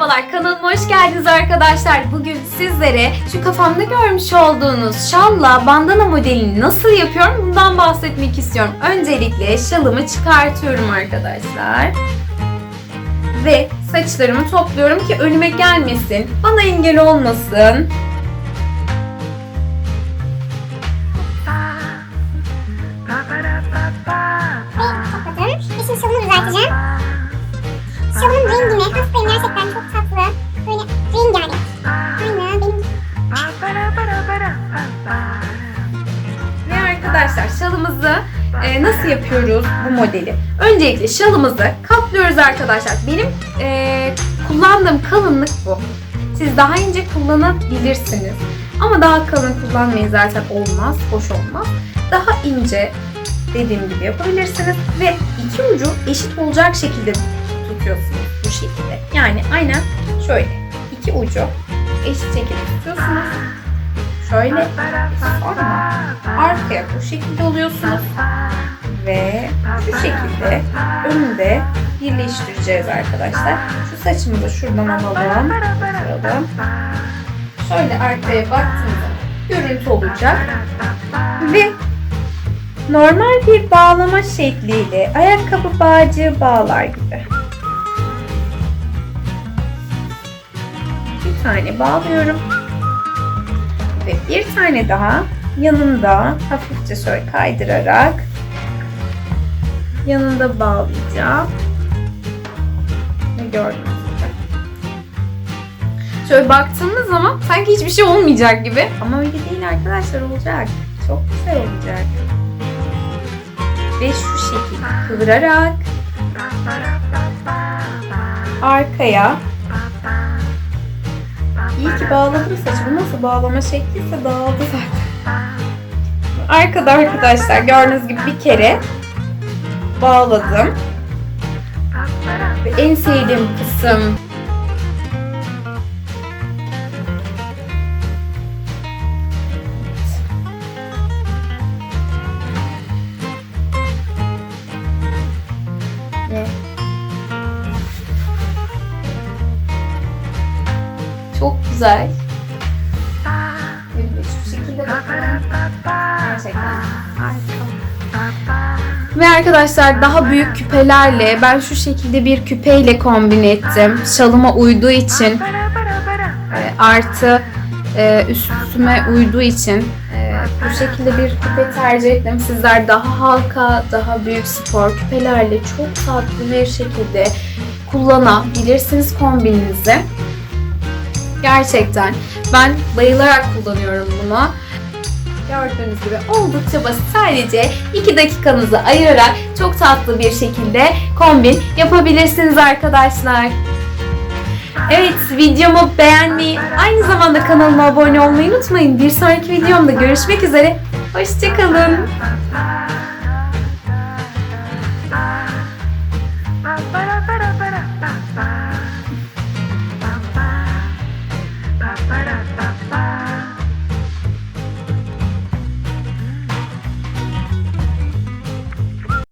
Merhabalar kanalıma hoş geldiniz arkadaşlar. Bugün sizlere şu kafamda görmüş olduğunuz şalla bandana modelini nasıl yapıyorum bundan bahsetmek istiyorum. Öncelikle şalımı çıkartıyorum arkadaşlar. Ve saçlarımı topluyorum ki önüme gelmesin. Bana engel olmasın. Ve topladım. Ve şimdi şalımı düzelteceğim. Şalımın rengini hastayım gerçekten çok tatlı. Böyle rengarenk. Aynen benim Ve arkadaşlar şalımızı e, nasıl yapıyoruz bu modeli? Öncelikle şalımızı katlıyoruz arkadaşlar. Benim e, kullandığım kalınlık bu. Siz daha ince kullanabilirsiniz. Ama daha kalın kullanmayın zaten olmaz, hoş olmaz. Daha ince dediğim gibi yapabilirsiniz. Ve iki ucu eşit olacak şekilde tutuyorsunuz bu şekilde. Yani aynen şöyle iki ucu eşit şekilde tutuyorsunuz. Şöyle sonra arkaya bu şekilde oluyorsunuz ve şu şekilde önünde birleştireceğiz arkadaşlar. Şu saçımızı şuradan alalım. Alalım. Şöyle arkaya baktığımızda görüntü olacak. Ve normal bir bağlama şekliyle ayakkabı bağcığı bağlar gibi. Tane bağlıyorum. Ve bir tane daha yanında hafifçe şöyle kaydırarak yanında bağlayacağım. Ve gördüğünüz gibi. Şöyle baktığımız zaman sanki hiçbir şey olmayacak gibi. Ama öyle değil arkadaşlar olacak. Çok güzel olacak. Ve şu şekilde kıvırarak arkaya İyi ki bağladım saçımı. Nasıl bağlama şekliyse dağıldı zaten. Arkada arkadaşlar gördüğünüz gibi bir kere bağladım. Ve en sevdiğim kısım Çok güzel. Ve arkadaşlar daha büyük küpelerle ben şu şekilde bir küpeyle kombin ettim. Şalıma uyduğu için e, artı e, üstüme uyduğu için e, bu şekilde bir küpe tercih ettim. Sizler daha halka, daha büyük spor küpelerle çok tatlı bir şekilde kullanabilirsiniz kombininizi. Gerçekten ben bayılarak kullanıyorum bunu. Gördüğünüz gibi oldukça basit. Sadece 2 dakikanızı ayırarak çok tatlı bir şekilde kombin yapabilirsiniz arkadaşlar. Evet videomu beğenmeyi, aynı zamanda kanalıma abone olmayı unutmayın. Bir sonraki videomda görüşmek üzere. Hoşçakalın. Ba ba ba ba ba ba